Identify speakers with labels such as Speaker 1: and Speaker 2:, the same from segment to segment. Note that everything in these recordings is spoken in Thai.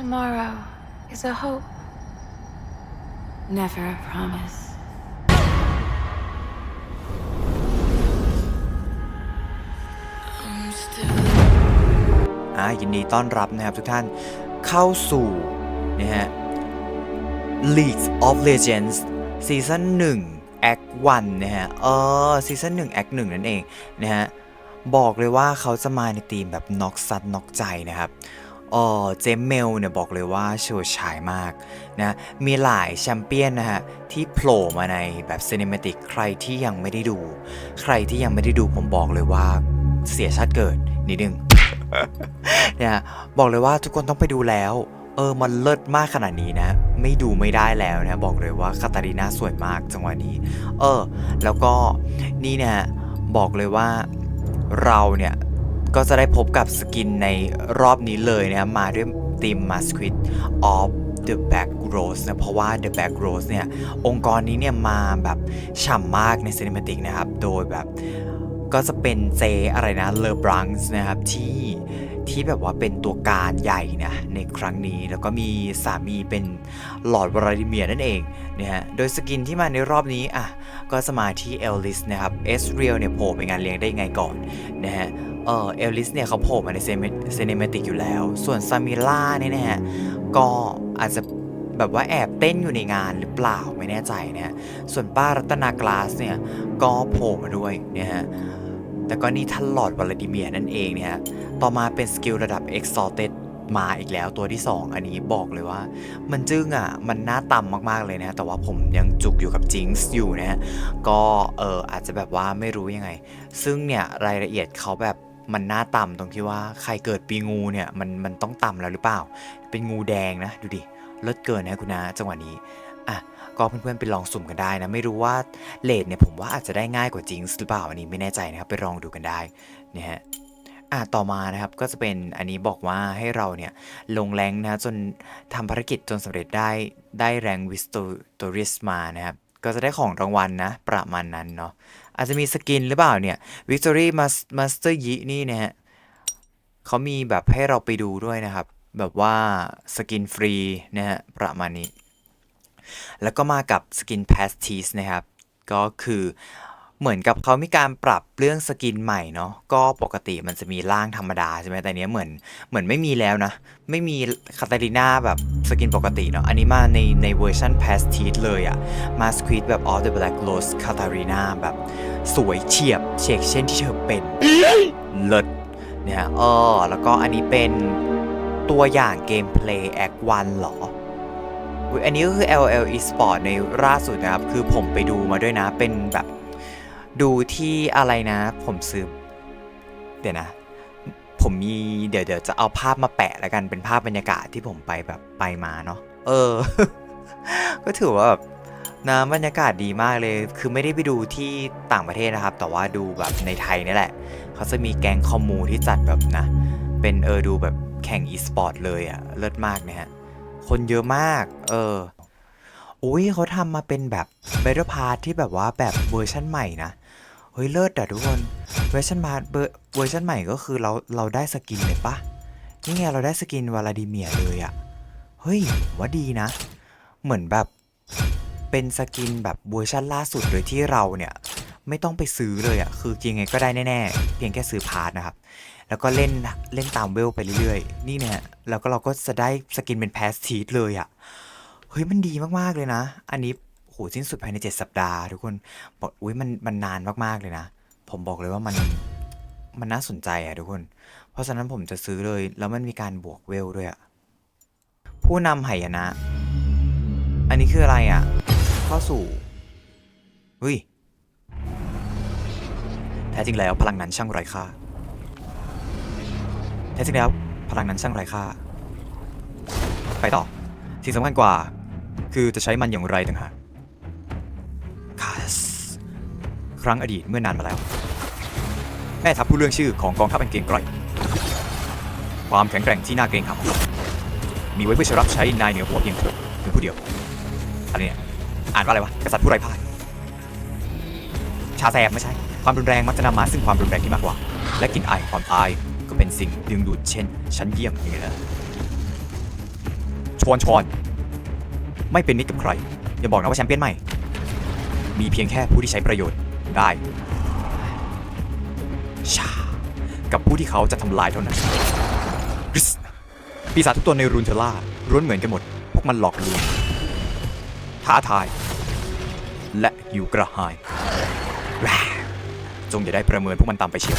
Speaker 1: Tomorrow is a hope, never a promise.
Speaker 2: อ่ายินดีต้อนรับนะครับทุกท่านเข้าสู่นะฮะ League of Legends ซีซั่น1 Act 1นะฮะ เออซีซั่น1 Act 1 นั่นเองนะฮะ บอกเลยว่าเขาจะมาในธีมแบบน็อกซัดน็อกใจนะครับ เออเจมเมลเนี่ยบอกเลยว่าโชว์ฉายมากนะมีหลายแชมเปี้ยนนะฮะ ที่โผล่มาในแบบซีนิเมติกใครที่ยังไม่ได้ดู ใครที่ยังไม่ได้ดูผมบอกเลยว่าเสียชาติเกิดนิดนึงเนี่ยบอกเลยว่าทุกคนต้องไปดูแล้วเออ มันเลิศมากขนาดนี้นะ ไม่ดูไม่ได้แล้วนะ บอกเลยว่าคาตาลีนาสวยมากจังหวะนี้ เออ แล้วก็นี่เนี่ยบอกเลยว่าเราเนี่ย ก็จะได้พบกับสกินในรอบนี้เลยนะมาด้วยทีม Masquid of the Back Rose นะเพราะว่า The Back Rose เนี่ย องค์กรนี้เนี่ย มาแบบฉ่ำมากในซีนิมติกนะครับ โดยแบบก็จะเป็นเจอะไรนะเลอบรังส์นะครับ ที่ที่แบบว่าเป็นตัวการใหญ่นะ ในครั้งนี้แล้วก็มีสามีเป็นหลอดวลาดิเมียร์นั่นเองนะฮะโดยสกินที่มาในรอบนี้อะก็จะมาที่เอลลิสนะครับเอสเรียลเนี่ยโผล่ไปงานเลี้ยงได้ไงก่อนนะฮะ เออเอลลิสเนี่ยเขาโผล่มาในเซเนเมติกอยู่แล้ว ส่วนซามิล่าเนี่ยนะฮะก็อาจจะแบบว่าแอบเต้นอยู่ในงานหรือเปล่าไม่แน่ใจนะฮะส่วนป้ารัตนากลาสเนี่ยก็โผล่มาด้วยนะฮะแต่ก็นี่ท่านหลอดวลาดิเมียนั่นเองเนี่ยฮะต่อมาเป็นสกิลระดับ Exalted มาอีกแล้วตัวที่ 2อันนี้บอกเลยว่า มันจึ้งอะ มันน่าต่ำมาก ๆ เลยนะ แต่ว่าผมยังจุกอยู่กับจิงส์อยู่นะฮะก็เอออาจจะแบบว่าไม่รู้ยังไง ซึ่งเนี่ยรายละเอียดเขาแบบ มันน่าต่ำตรงที่ว่าใครเกิดปีงูเนี่ยมันมันต้องต่ำแล้วหรือเปล่า เป็นงูแดงนะดูดิลิศเกินนะคุณนะจังหวะนี้อะก็เพื่อนๆไปลองสุ่มกันได้นะ ไม่รู้ว่าเลดเนี่ยผมว่าอาจจะได้ง่ายกว่าจริงหรือเปล่าอันนี้ไม่แน่ใจนะครับไปลองดูกันได้นะฮะอะต่อมานะครับก็จะเป็นอันนี้บอกว่าให้เราเนี่ยลงแรงนะจนทำภารกิจจนสำเร็จได้ได้แรงวิสโตริสมานะครับก็จะได้ของรางวัลนะประมาณนั้นเนาะ อาจจะมีสกินหรือเปล่าเนี่ย Victory Master Yi นี่นะฮะเขามีแบบให้เราไปดูด้วยนะครับ แบบว่าสกินฟรีนะฮะประมาณนี้ แล้วก็มากับสกิน Pasties นะครับ ก็คือ เหมือนกับเขามีการปรับเรื่องสกินใหม่เนาะก็ปกติมันจะมีร่างธรรมดาใช่ไหมแต่เนี้ยเหมือนเหมือนไม่มีแล้วนะ ไม่มีคาตาลิน่าแบบสกินปกติเนาะอันนี้มาในในเวอร์ชัน Pasties เลยอะมาสควีดแบบ All the Black Rose คาตาลิน่าแบบสวยเฉียบเฉกเช่นที่เธอเป็นเลิศเนี่ยเออแล้วก็อันนี้เป็นตัวอย่างเกมเพลย์ Act 1เหรออุ๊ยอันนี้ก็คือ LL Esport ในล่าสุดนะครับ คือผมไปดูมาด้วยนะเป็นแบบ ดูที่อะไรนะ ผมซื้อ เดี๋ยวนะ ผมมีเดี๋ยวเดี๋ยวจะเอาภาพมาแปะแล้วกันเป็นภาพบรรยากาศที่ผมไปแบบไปมาเนาะเออ ก็ถือว่าแบบนะบรรยากาศดีมากเลย คือไม่ได้ไปดูที่ต่างประเทศนะครับ แต่ว่าดูแบบในไทยนี่แหละ เขาจะมีแกงคอมมูที่จัดแบบนะ เป็นเออดูแบบแข่ง e-sport เลยอะเลิศมากนะฮะ คนเยอะมาก เออ อุ้ยเขาทำมาเป็นแบบ Battle Pass ที่แบบว่าแบบเวอร์ชันใหม่นะ เฮ้ยเลิศอะทุกคนเวอร์ชันพาร์เวอร์ชันใหม่ก็คือเราเราได้สกินเลยปะนี่ไงเราได้สกินวลาดิเมียเลยอะเฮ้ยว่าดีนะ เหมือนแบบเป็นสกินแบบเวอร์ชันล่าสุดโดยที่เราเนี่ยไม่ต้องไปซื้อเลยอะคือยังไงก็ได้แน่ๆ เพียงแค่ซื้อพาร์ทนะครับ แล้วก็เล่นเล่นตามเวลไปเรื่อยๆ นี่เนี่ยแล้วก็เราก็จะได้สกินเป็นแพสทีสเลยอะเฮ้ยมันดีมากๆเลยนะ อันนี้ หสิ้นสุดภายใน 7 สัปดาห์ทุกคนบอกอุ้ยมันมันนานมากๆเลยนะ ผมบอกเลยว่ามันมันน่าสนใจอะทุกคน เพราะฉะนั้นผมจะซื้อเลย แล้วมันมีการบวกเวลด้วยอะผู้นำไหยนะ อันนี้คืออะไรอะ่ะเข้าสู่เฮ้ยแท้จริงแล้วพลังนั้นช่างไร้ค่าแท้จริงแล้วพลังนั้นช่างไร้ค่า ไปต่อสิ่งสำคัญกว่า คือจะใช้มันอย่างไรต่างหาก คาสครั้งอดีตเมื่อนานมาแล้ว แม่ทัพผู้เรื่องชื่อของกองทัพอันเกรียงไกรความแข็งแกร่งที่น่าเกรงขามมีไว้เพื่อจะรับใช้นายเหนือหัวเพียงเพียงผู้เดียวอะไรเนี่ยอ่านว่าอะไรวะกษัตริย์ผู้ไร้พ่ายชาแซมไม่ใช่ ความรุนแรงมักจะนำมาซึ่งความรุนแรงที่มากกว่า และกลิ่นอายความตายก็เป็นสิ่งดึงดูดเช่น ชั้นเยี่ยมอย่างนี้แหละชวนชอนไม่เป็นมิตรกับใครอย่าบอกนะว่าแชมเปี้ยนใหม่ มีเพียงแค่ผู้ที่ใช้ประโยชน์ได้ชากับผู้ที่เขาจะทำลายเท่านั้นปีศาจทุกตัวในรูนเทล่าล้วนเหมือนกันหมด พวกมันหลอกลวงท้าทาย และอยู่กระหาย จงอย่าได้ประเมินพวกมันตามไปเชียว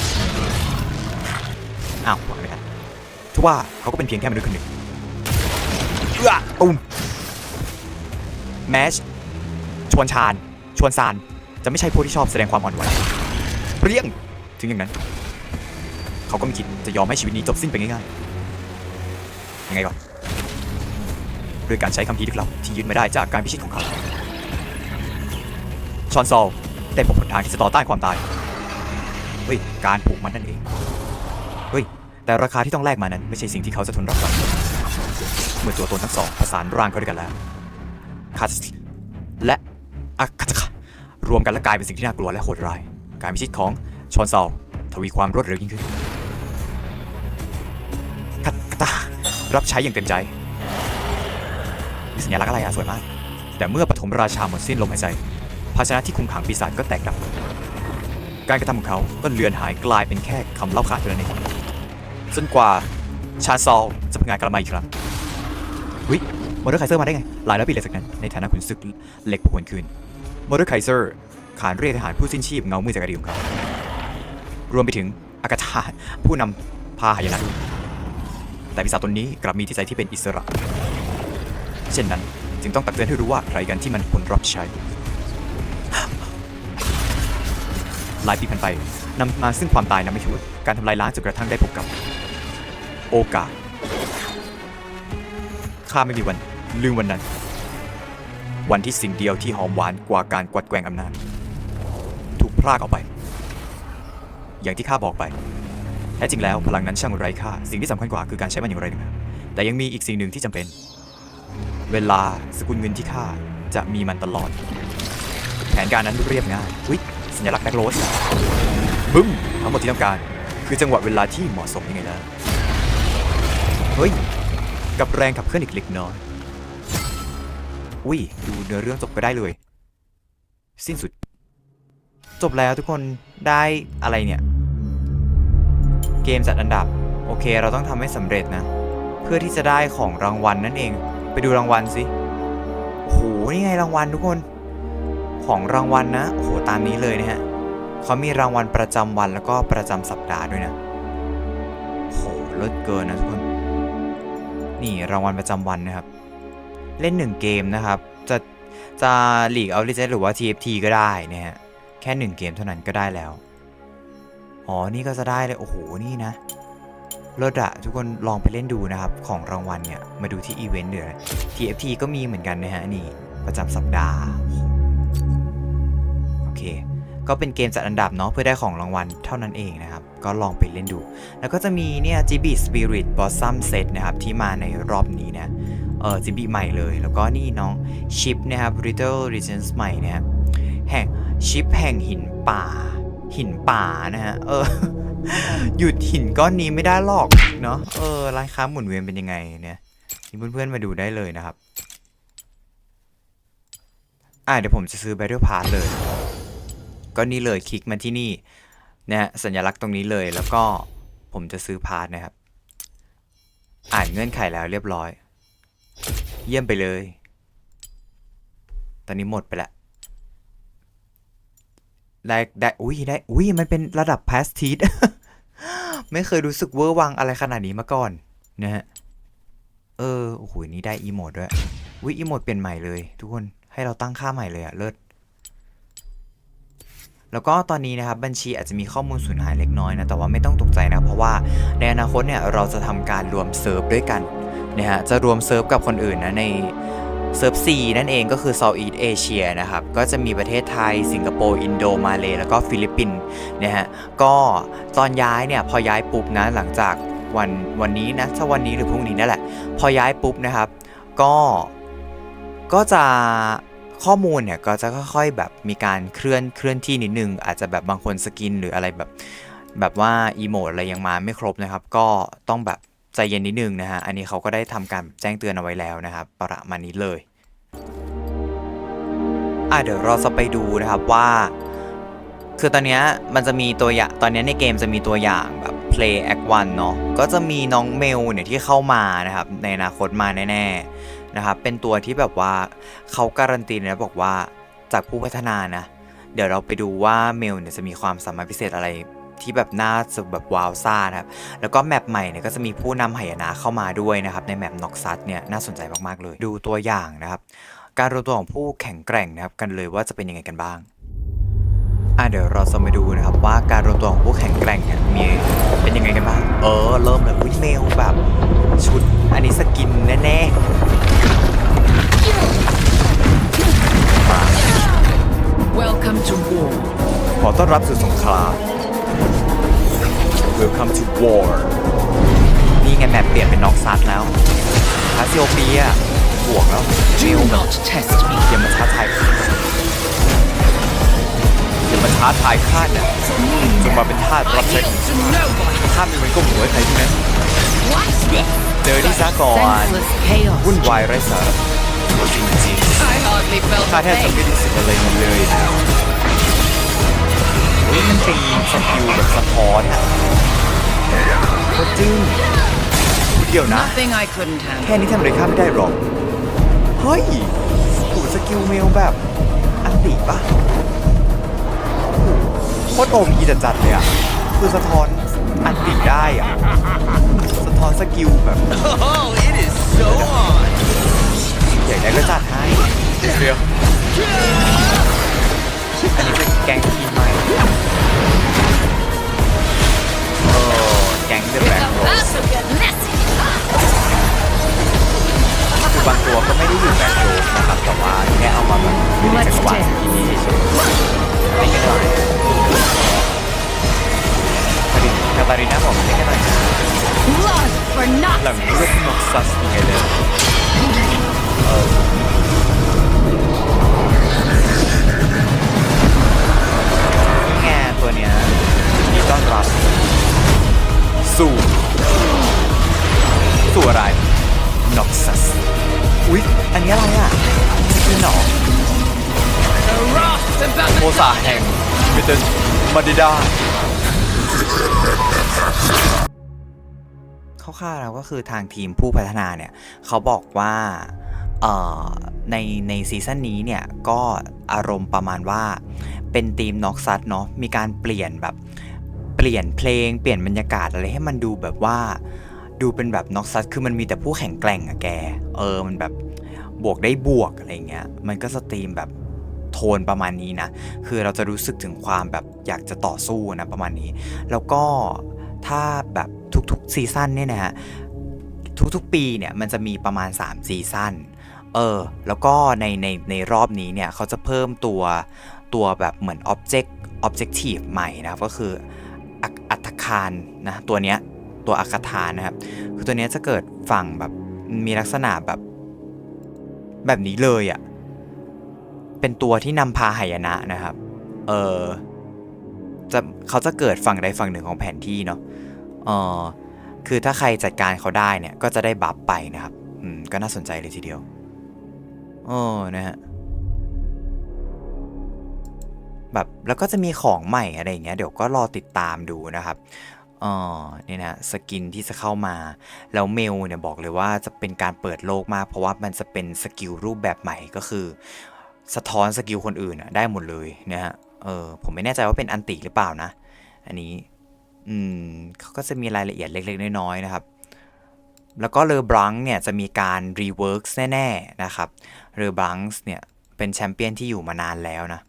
Speaker 2: อ้าววางไม่ทันทว่าเขาก็เป็นเพียงแค่มนุษย์คนหนึ่งเอื้อตุ้มแมชชวนชาญ ชวนซาน จะไม่ใช่พวกที่ชอบแสดงความอ่อนไหวเปรี้ยงถึงอย่างนั้น เขาก็ไม่คิดจะยอมให้ชีวิตนี้จบสิ้นไปง่ายๆยังไงก่อนด้วยการใช้คำพีลึกลับที่ยึดมาได้จากการพิชิตของเขาชอนซอลได้พบหนทางที่จะต่อต้านความตาย เฮ้ย การผูกมันนั่นเอง เฮ้ย แต่ราคาที่ต้องแลกมานั้นไม่ใช่สิ่งที่เขาจะทนรับไหวเมื่อตัวตนทั้งสองผสานร่างเข้าด้วยกันแล้วคาสและอาคาตะ รวมกันและกลายเป็นสิ่งที่น่ากลัวและโหดร้าย การพิชิตของชอนซอลทวีความรวดเร็วยิ่งขึ้นคาตะรับใช้อย่างเต็มใจมีสัญลักษณ์อะไรอะสวยมาก แต่เมื่อปฐมราชาหมดสิ้นลมหายใจ ภาชนะที่คุมขังปีศาจก็แตกดับ การกระทำของเขาก็เลือนหายกลายเป็นแค่คำเล่าขานเท่านั้นเองจนกว่าชาซอลจะพังงานกลับมาอีกครั้งวิมอเตอร์ไคเซอร์มาได้ไง หลายร้อยปีเลยจากนั้น ในฐานะขุนศึกเหล็กผวนคืน มอเตอร์ไคเซอร์ ขานเรียกทหารผู้สิ้นชีพเงามืดจากอดีตของเขา รวมไปถึงอากาธาผู้นำพาหายนะแต่ปีศาจตนนี้กลับมีที่ใจที่เป็นอิสระ เช่นนั้นจึงต้องตักเตือนให้รู้ว่าใครกันที่มันควรรับใช้หลายปีผ่านไปนำมาซึ่งความตายนำไม่ช่วยการทำลายล้างจนกระทั่งได้พบกับ โอกาสข้าไม่มีวันลืมวันนั้น วันที่สิ่งเดียวที่หอมหวานกว่าการกวัดแกงอำนาจ ถูกพรากออกไป อย่างที่ข้าบอกไปแท้จริงแล้วพลังนั้นช่างไร้ค่า สิ่งที่สำคัญกว่าคือการใช้มันอย่างไรนะแต่ยังมีอีกสิ่งหนึ่งที่จำเป็น เวลาสกุลเงินที่ข้าจะมีมันตลอด แผนการนั้นเรียบง่ายวิสัญลักษณ์แบ็คโรสบึ้มทั้งหมดที่ต้องการ คือจังหวะเวลาที่เหมาะสมยังไงล่ะเฮ้ย กับแรงขับเคลื่อนอีกเล็กน้อย อุ้ยดูเนื้อเรื่องจบก็ได้เลย สิ้นสุด จบแล้วทุกคนได้อะไรเนี่ย เกมจัดอันดับ โอเคเราต้องทำให้สำเร็จนะ เพื่อที่จะได้ของรางวัลนั่นเอง ไปดูรางวัลสิโอ้โหนี่ไงรางวัลทุกคน ของรางวัลนะโอ้โหตามนี้เลยนะฮะเขามีรางวัลประจำวันแล้วก็ประจำสัปดาห์ด้วยนะโอ้โหเลิศเกินนะทุกคน นี่รางวัลประจำวันนะครับ เล่น 1 เกมนะครับ จะจะ League of Legends หรือว่า TFT ก็ได้นะฮะ แค่ 1 เกมเท่านั้นก็ได้แล้ว อ๋อ นี่ก็จะได้เลย โอ้โห นี่นะเลิศอะทุกคนลองไปเล่นดูนะครับ ของรางวัลเนี่ย มาดูที่อีเวนต์เดี๋ยวน TFT ก็มีเหมือนกันนะฮะ นี่ ประจำสัปดาห์ โอเค ก็เป็นเกมจัดอันดับเนาะเพื่อได้ของรางวัลเท่านั้นเองนะครับ ก็ลองไปเล่นดู แล้วก็จะมีเนี่ย GB Spirit Blossom Set นะครับ ที่มาในรอบนี้นะ เออ GB ใหม่เลย แล้วก็นี่น้องชิปนะครับ Little Legends ใหม่นะครับแห่งชิปแห่งหินป่า หินป่านะฮะเออหยุดหินก้อนนี้ไม่ได้หรอกเนาะเออร้านค้าหมุนเวียนเป็นยังไงเนี่ยนี่เพื่อนๆมาดูได้เลยนะครับอ่าเดี๋ยวผมจะซื้อ Battle Pass เลย ก็นี่เลยคลิกมาที่นี่นะฮะสัญลักษณ์ตรงนี้เลยแล้วก็ผมจะซื้อพาร์ทนะครับ อ่านเงื่อนไขแล้วเรียบร้อย เยี่ยมไปเลย ตอนนี้หมดไปละได้ได้อุ้ยได้อุ้ยมันเป็นระดับพาสทีดไม่เคยรู้สึกเวอร์วังอะไรขนาดนี้มาก่อนนะฮะเออโอ้โหนี่ได้อีโมดด้วยวิอีโมดเปลี่ยนใหม่เลย ทุกคนให้เราตั้งค่าใหม่เลยอะเลิศแล้วก็ตอนนี้นะครับบัญชีอาจจะมีข้อมูลสูญหายเล็กน้อยนะแต่ว่าไม่ต้องตกใจนะเพราะว่าในอนาคตเนี่ยเราจะทำการรวมเซิร์ฟด้วยกัน นะฮะจะรวมเซิร์ฟกับคนอื่นนะในเซิร์ฟ C นั่นเองก็คือ Southeast Asia นะครับ ก็จะมีประเทศไทย สิงคโปร์ อินโด มาเลแล้วก็ฟิลิปปินส์นะฮะ ก็ตอนย้ายเนี่ย พอย้ายปุ๊บนะหลังจากวันวันนี้นะ ถ้าวันนี้หรือพรุ่งนี้นั่นแหละ พอย้ายปุ๊บนะครับ ก็ก็จะข้อมูลเนี่ย ก็จะค่อยๆแบบมีการเคลื่อนเคลื่อนที่นิดนึง อาจจะแบบบางคนสกินหรืออะไรแบบแบบว่าอีโมดอะไรยังมาไม่ครบนะครับ ก็ต้องแบบ ใจเย็นนิดนึงนะฮะ อันนี้เขาก็ได้ทำการแจ้งเตือนเอาไว้แล้วนะครับ ประมาณนี้เลยอะเดี๋ยวเราจะไปดูนะครับว่า คือตอนนี้มันจะมีตัวอย่างตอนนี้ในเกมจะมีตัวอย่างแบบ play act 1เนาะก็จะมีน้องเมลเนี่ยที่เข้ามานะครับ ในอนาคตมาแน่ๆนะครับ เป็นตัวที่แบบว่าเขาการันตีนะบอกว่าจากผู้พัฒนานะ เดี๋ยวเราไปดูว่าเมลเนี่ยจะมีความสามารถพิเศษอะไร ที่แบบน่าจะแบบว้าวซ่านะครับ แล้วก็แมปใหม่เนี่ยก็จะมีผู้นำหายนะเข้ามาด้วยนะครับ ในแมปน็อกซัสเนี่ยน่าสนใจมากๆเลย ดูตัวอย่างนะครับ การรวมตัวของผู้แข็งแกร่งนะครับกันเลยว่าจะเป็นยังไงกันบ้างอะเดี๋ยวเราจะมาดูนะครับว่าการรวมตัวของผู้แข็งแกร่งเนี่ยมีเป็นยังไงกันบ้าง เออ เริ่มเลยวิเมลแบบชุดอันนี้สกินแน่ๆมา
Speaker 3: Welcome to war.
Speaker 2: ขอต้อนรับสู่สงคราม Welcome to war นี่ไงแมปเปลี่ยนเป็นน็อกซัสแล้วคาซิโอเปียบวกแล้ว
Speaker 3: Do not test me.
Speaker 2: อย่ามาท้าทายข้าอย่ามาท้าทายข้าเนี่ยจงมาเป็นทาสรับใช้ของ
Speaker 3: To nobody.
Speaker 2: ข้าไม่เป็นก้มหัวให้ใครทั้งนั้น
Speaker 3: What's this?
Speaker 2: เจอที่ซะก่อน
Speaker 3: Senseless chaos.
Speaker 2: วุ่นวายไร้สาระจริง
Speaker 3: I hardly
Speaker 2: ๆ
Speaker 3: felt
Speaker 2: ข้า
Speaker 3: a
Speaker 2: แทบจะ
Speaker 3: thing.
Speaker 2: ไม่ได้รู้สึกอะไรเลย นะเฮ้ยมันเป็นสกิลแบบสะท้อนอะโคตรจึ้งเดี๋ยวนะ
Speaker 3: Nothing I couldn't
Speaker 2: แค่
Speaker 3: handle.
Speaker 2: นี้ทำอะไรข้าไม่ได้หรอกเฮ้ยโหสกิลเมลแบบอันติปะโอ้โหโคตรโอมีจัดๆเลยอะ คือสะท้อนอันติได้อะ สะท้อนสกิลแบบ
Speaker 4: Oh, it is so on.
Speaker 2: อยากได้ก็จัดให้เดี๋ยวอันนี้จะแกงทีมใหม่ เออแกงเดอะแบ็คโรสคือบางตัวก็ไม่ได้อยู่แบ็คโรสนะครับแต่ว่าแค่เอามาแบบอยู่ในจักรวาลที่นี่เฉยๆไม่กันหน่อยพอดีคาตาริน่าบอกไม่กันหน่อยนะ
Speaker 1: Blood for
Speaker 2: หลัง
Speaker 1: Nazis!
Speaker 2: เลือดน็อกซัสยังไงเลยเออี้ยมีต้อนรับ สู่สู่อะไรน็อกซัสอุ๊ย อันนี้อะไรอะนี่หนอ
Speaker 3: The wrath about
Speaker 2: โมซาแห่งเมเทนมาดิดาคร่าวๆแล้วก็คือทางทีมผู้พัฒนาเนี่ย เขาบอกว่า ในในซีซั่นนี้เนี่ยก็อารมณ์ประมาณว่าเป็นทีมน็อกซัสเนาะมีการเปลี่ยนแบบเปลี่ยนเพลงเปลี่ยนบรรยากาศอะไรให้มันดูแบบว่าดูเป็นแบบน็อกซัสคือมันมีแต่ผู้แข็งแกร่งอะแก เออมันแบบบวกได้บวกอะไรเงี้ยมันก็สตรีมแบบโทนประมาณนี้นะ คือเราจะรู้สึกถึงความแบบอยากจะต่อสู้นะประมาณนี้ แล้วก็ถ้าแบบทุกๆซีซั่นเนี่ยนะฮะทุกๆปีเนี่ยมันจะมีประมาณ 3 ซีซั่น เออ แล้วก็ในในในรอบนี้เนี่ยเขาจะเพิ่มตัวตัวแบบเหมือน Object Objective ใหม่นะครับก็คืออัตคารนะตัวเนี้ยตัวอัคทานนะครับ คือตัวเนี้ยจะเกิดฝั่งแบบมีลักษณะแบบแบบนี้เลยอะ่ะ เป็นตัวที่นำพาหายนะนะครับ เออจะเขาจะเกิดฝั่งใดฝั่งหนึ่งของแผนที่เนาะเออคือถ้าใครจัดการเขาได้เนี่ยก็จะได้บัฟไปนะครับ อืม ก็น่าสนใจเลยทีเดียว โอ้นะฮะแบบแล้วก็จะมีของใหม่อะไรอย่างเงี้ยเดี๋ยวก็รอติดตามดูนะครับอ๋อนี่นะสกินที่จะเข้ามา แล้วเมลเนี่ยบอกเลยว่าจะเป็นการเปิดโลกมาก เพราะว่ามันจะเป็นสกิลรูปแบบใหม่ก็คือ สะท้อนสกิลคนอื่นอะได้หมดเลยนะฮะเออผมไม่แน่ใจว่าเป็นอันติหรือเปล่านะ อันนี้ อืมเขาก็จะมีรายละเอียดเล็ก ๆ น้อยๆนะครับ แล้วก็เลอบรังเนี่ยจะมีการรีเวิร์กแน่ๆนะครับเลอบรังเนี่ยเป็นแชมเปี้ยนที่อยู่มานานแล้วนะ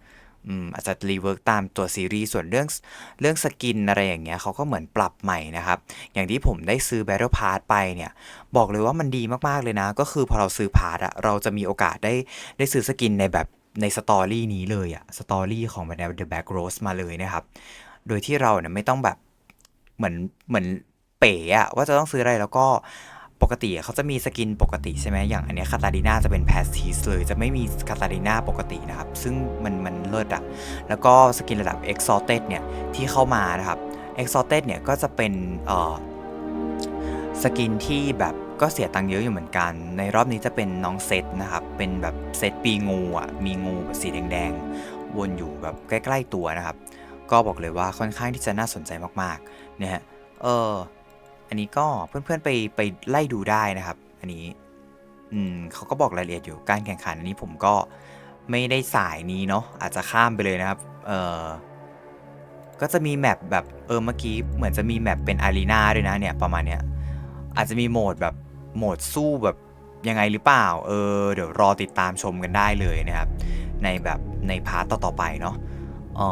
Speaker 2: อืมอาจจะรีเวิร์กตามตัวซีรีส์ส่วนเรื่องเรื่องสกินอะไรอย่างเงี้ยเขาก็เหมือนปรับใหม่นะครับ อย่างที่ผมได้ซื้อ Battle Pass ไปเนี่ย บอกเลยว่ามันดีมากๆเลยนะ ก็คือพอเราซื้อพาร์ทอะเราจะมีโอกาสได้ได้ซื้อสกินในแบบในสตอรี่นี้เลยอะสตอรี่ของแบบ The Back Rose มาเลยนะครับ โดยที่เราเนี่ยไม่ต้องแบบเหมือนเหมือนเป๋อะว่าจะต้องซื้ออะไรแล้วก็ ปกติเขาจะมีสกินปกติใช่ไหมอย่างอันนี้คาตาลิน่าจะเป็นแพสทีสเลย จะไม่มีคาตาลิน่าปกตินะครับ ซึ่งมันมันเลิศอะแล้วก็สกินระดับ Exalted เนี่ยที่เข้ามานะครับ Exalted เนี่ยก็จะเป็นเอ่อสกินที่แบบก็เสียตังค์เยอะอยู่เหมือนกัน ในรอบนี้จะเป็นน้องเซตนะครับ เป็นแบบเซตปีงูอะ มีงูแบบสีแดงๆ วนอยู่แบบใกล้ ๆ ตัวนะครับ ก็บอกเลยว่าค่อนข้างที่จะน่าสนใจมากๆ เนะฮะเออ อันนี้ก็เพื่อนๆไปไปไล่ดูได้นะครับ อันนี้อืมเขาก็บอกรายละเอียดอยู่การแข่งขันอันนี้ผมก็ไม่ได้สายนี้เนาะอาจจะข้ามไปเลยนะครับเออก็จะมีแมปแบบเออเมื่อกี้เหมือนจะมีแมปเป็นอารีนาด้วยนะเนี่ยประมาณเนี้ยอาจจะมีโหมดแบบโหมดสู้แบบยังไงหรือเปล่า เออ เดี๋ยวรอติดตามชมกันได้เลยนะครับ ในแบบในพาร์ตต่อๆไปเนาะอ๋อ